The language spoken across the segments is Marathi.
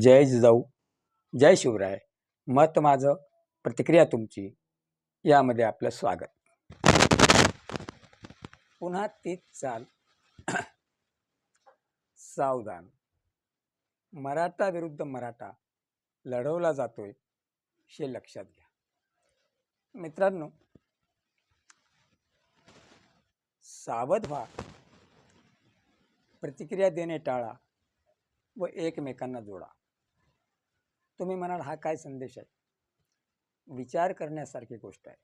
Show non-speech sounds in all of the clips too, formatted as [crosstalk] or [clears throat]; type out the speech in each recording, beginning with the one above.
जय जिजाऊ जय शिवराय. मत माझं प्रतिक्रिया तुमची. यामध्ये आपलं स्वागत. पुन्हा तीच चाल. सावधान. मराठा विरुद्ध मराठा लढवला जातोय हे लक्षात घ्या. मित्रांनो सावध व्हा. प्रतिक्रिया देणे टाळा व एकमेकांना जोडा. तुम्ही म्हणाल हा काय संदेश आहे? विचार करण्यासारखी गोष्ट आहे.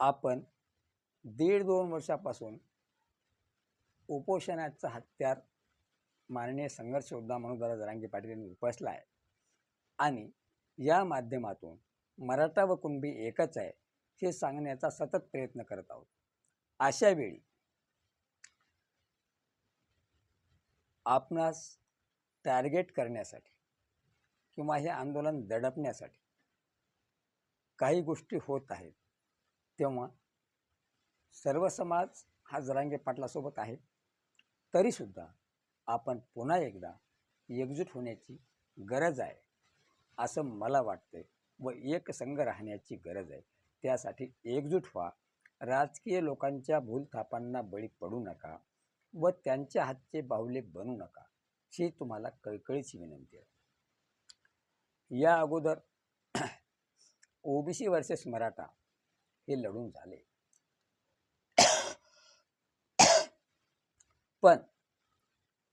आपण दीड दोन वर्षापासून उपोषणाचा हत्यार माननीय संघर्ष योद्धा म्हणून दादा जरांगी पाटील यांनी उपसला आहे. आणि या माध्यमातून मराठा व कुणबी एकच आहे हे सांगण्याचा सतत प्रयत्न करत आहोत. अशा वेळी आपणास टार्गेट करण्यासाठी किंवा हे आंदोलन दडपण्यासाठी काही गोष्टी होत आहेत. तेव्हा सर्व समाज हा जरांगे पाटलासोबत आहे. तरीसुद्धा आपण पुन्हा एकदा एकजूट होण्याची गरज आहे असं मला वाटते व एकसंघ राहण्याची गरज आहे. त्यासाठी एकजूट व्हा. राजकीय लोकांच्या भूलथापांना बळी पडू नका व त्यांच्या हातचे बाहुले बनू नका. ही तुम्हाला कळकळीची विनंती आहे. या अगोदर [clears throat] ओबीसी वर्सेस मराठा हे लढून झाले. [clears throat] पण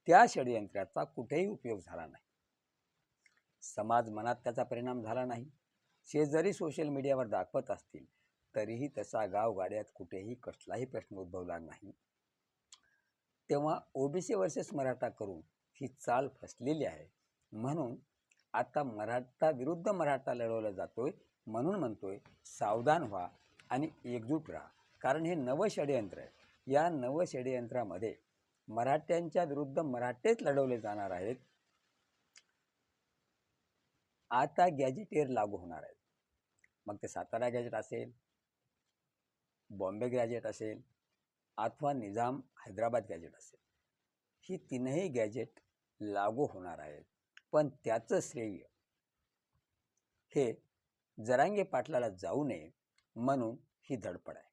त्या षडयंत्राचा कुठेही उपयोग झाला नाही. समाज मनात त्याचा परिणाम झाला नाही. शेजारी सोशल मीडियावर दाखवत असतील तरीही तसा गावगाड्यात कुठेही कसलाही प्रश्न उद्भवला नाही. तेव्हा ओबीसी वर्सेस मराठा करून ही चाल फसलेली आहे. म्हणून आता मराठा विरुद्ध मराठा लढवला जातोय म्हणून म्हणतोय सावधान व्हा आणि एकजूट राहा. कारण हे नवं षडयंत्र आहे. या नवं षडयंत्रामध्ये मराठ्यांच्या विरुद्ध मराठेच लढवले जाणार आहेत. आता गॅजेटेर लागू होणार आहेत. मग ते सातारा गॅजेट असेल बॉम्बे गॅजेट असेल अथवा निजाम हैदराबाद गॅजेट असेल. ही तीनही गॅजेट लागू होणार आहेत पण त्याचं श्रेय हे जरांगे पाटलाला जाऊ नये म्हणून ही धडपड आहे.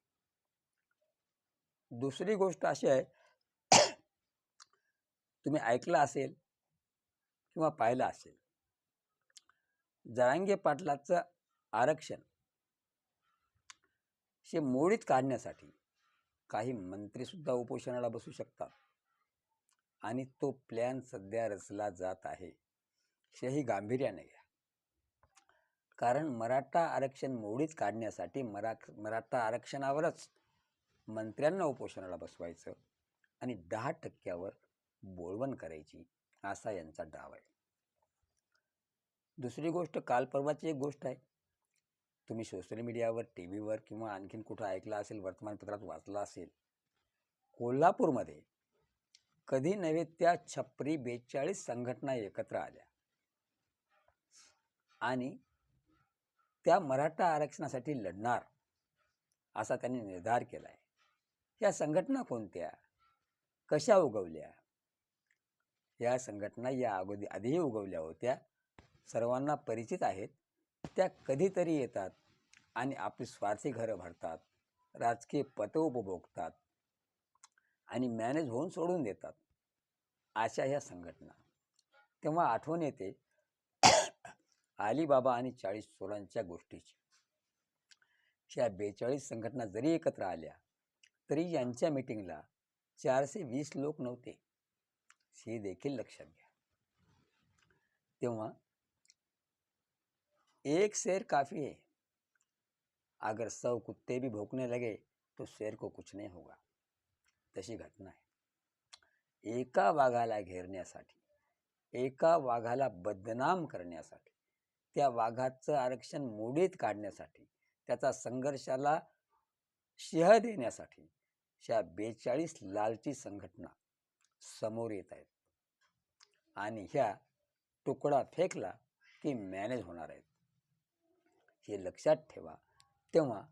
दुसरी गोष्ट अशी आहे तुम्ही ऐकलं असेल किंवा पाहिलं असेल जरांगे पाटलाचं आरक्षण हे मोडीत काढण्यासाठी काही मंत्रीसुद्धा उपोषणाला बसू शकतात. आणि तो प्लॅन सध्या रचला जात आहे. हेही गांभीर्याने घ्या. कारण मराठा आरक्षण मोडीत काढण्यासाठी मरा मराठा आरक्षणावरच मंत्र्यांना उपोषणाला बसवायचं आणि दहा टक्क्यावर बोलवण करायची असा यांचा डाव आहे. दुसरी गोष्ट काल परवाची एक गोष्ट आहे. तुम्ही सोशल मीडियावर टी व्हीवर किंवा आणखीन कुठं ऐकलं असेल वर्तमानपत्रात वाचलं असेल कोल्हापूरमध्ये कधी नव्हे त्या छपरी बेचाळीस संघटना एकत्र आल्या. आणि त्या मराठा आरक्षणासाठी लढणार असा त्यांनी निर्धार केला आहे या संघटना कोणत्या? कशा उगवल्या? या संघटना या अगोदी आधीही उगवल्या होत्या. सर्वांना परिचित आहेत. त्या कधीतरी येतात आणि आपली स्वार्थी घरं भरतात. राजकीय पत उपभोगतात. आणि मॅनेज होऊन सोडून देतात. अशा ह्या संघटना. तेव्हा आठवण येते अलीबाबा आणि चाळीस चोरांच्या गोष्टीची. ह्या बेचाळीस संघटना जरी एकत्र आल्या तरी यांच्या मिटिंगला चारशे वीस लोक नव्हते. हे देखील लक्षात घ्या. तेव्हा एक शेर काफ़ी है अगर सौ कुत्ते भी भोंकने लगे तो शेर को कुछ नहीं होगा. तशी घटना आहे. एका वाघाला घेरण्यासाठी एका वाघाला बदनाम करण्यासाठी त्या वाघाचं आरक्षण मोडीत काढण्यासाठी त्याचा संघर्षाला शिह देण्यासाठी ह्या बेचाळीस लालची संघटना समोर येत आहेत. आणि ह्या तुकडा फेकला की मॅनेज होणार आहेत. हे लक्षात ठेवा तेव्हा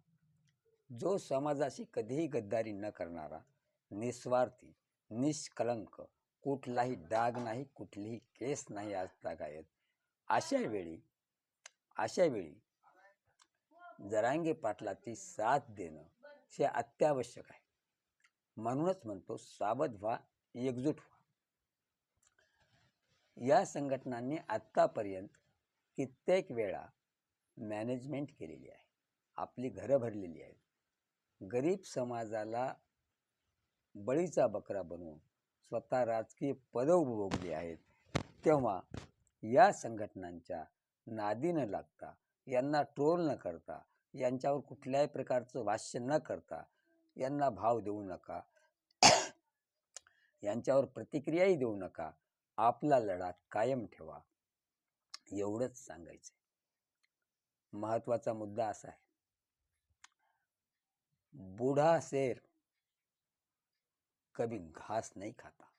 जो समाजाशी कधीही गद्दारी न करणारा निस्वार्थी निष्कलंक कुठलाही डाग नाही कुठलीही केस नाही आज तागायत. अशा वेळी अशा वेळी जरांगे पाटलाची साथ देणं हे अत्यावश्यक आहे. म्हणूनच म्हणतो सावध व्हा एकजूट व्हा. या संघटनांनी आत्तापर्यंत कित्येक वेळा मॅनेजमेंट केलेली आहे. आपली घरं भरलेली आहेत. गरीब समाजाला बळीचा बकरा बनवून स्वतः राजकीय पदं उपभोगली आहेत. तेव्हा या संघटनांच्या नादी न लागता यांना ट्रोल न करता यांच्यावर कुठल्याही प्रकारचं भाष्य न करता यांना भाव देऊ नका. यांच्यावर प्रतिक्रियाही देऊ नका. आपला लढा कायम ठेवा. एवढंच सांगायचं महत्त्वाचा मुद्दा असा आहे. बुढा शेर कभी घास नाही खाता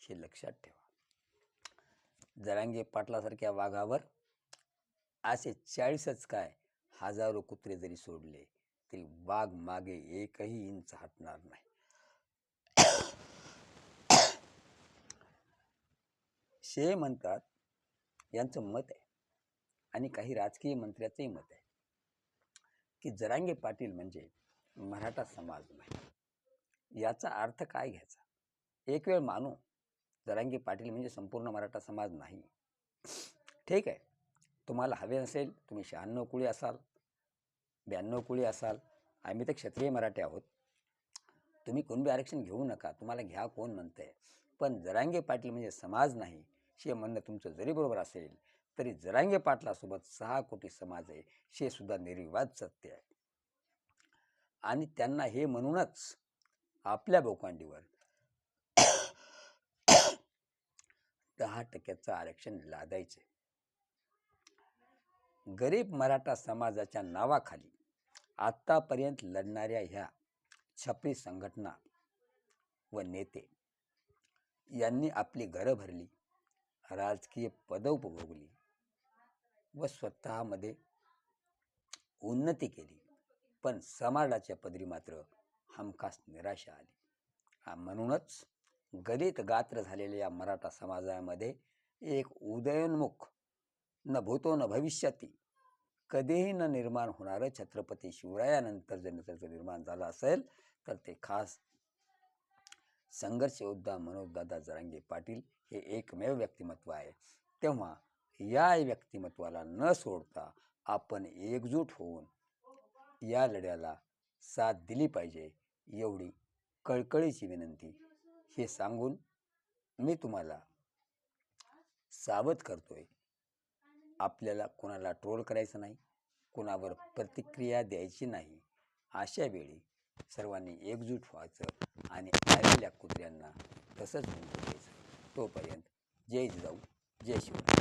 हे लक्षात ठेवा. जरांगे पाटलासारख्या वाघावर असे चाळीसच काय हजारो कुत्रे जरी सोडले तरी वाघ मागे एकही इंच हटणार नाही. शे म्हणतात यांचं मत आहे आणि काही राजकीय मंत्र्याचंही मत आहे की जरांगे पाटील म्हणजे मराठा समाज नाही. याचा अर्थ काय घ्यायचा? एक वेळ मानू जरांगी पाटील म्हणजे संपूर्ण मराठा समाज नाही. ठीक आहे. तुम्हाला हवे असेल तुम्ही शहाण्णव कुळी असाल ब्याण्णव कुळी असाल आम्ही तर क्षत्रिय मराठे आहोत. तुम्ही कुणबी आरक्षण घेऊ नका तुम्हाला घ्या कोण म्हणतंय. पण जरांगे पाटील म्हणजे समाज नाही शे म्हणणं तुमचं जरी बरोबर असेल तरी जरांगे पाटलासोबत सहा कोटी समाज आहे हे सुद्धा निर्विवाद सत्य आहे. आणि त्यांना हे म्हणूनच आपल्या बोकांडीवर दहा टक्क्याचं आरक्षण लादायचे. गरीब मराठा समाजाच्या नावाखाली आत्तापर्यंत लढणाऱ्या ह्या छपरी संघटना व नेते यांनी आपली घरं भरली राजकीय पदं उपभोगली व स्वतःमध्ये उन्नती केली. पण समाजाच्या पदरी मात्र हमखास निराशा आली. म्हणूनच गलित गात्र झालेल्या या मराठा समाजामध्ये एक उदयोन्मुख न भूतो न भविष्याती कधीही न निर्माण होणारं छत्रपती शिवरायानंतर जर नेतृत्व निर्माण झालं असेल तर ते खास संघर्ष योद्धा मनोजदादा जरांगे पाटील हे एकमेव व्यक्तिमत्व आहे. तेव्हा या व्यक्तिमत्वाला न सोडता आपण एकजूट होऊन या लढ्याला साथ दिली पाहिजे एवढी कळकळीची विनंती. हे सांगून मी तुम्हाला सावध करतोय. आपल्याला कोणाला ट्रोल करायचं नाही कोणावर प्रतिक्रिया द्यायची नाही. अशा वेळी सर्वांनी एकजूट व्हायचं आणि आलेल्या कुत्र्यांना तसंच म्हणून द्यायचं तोपर्यंत जय जाऊ जय शिवराय.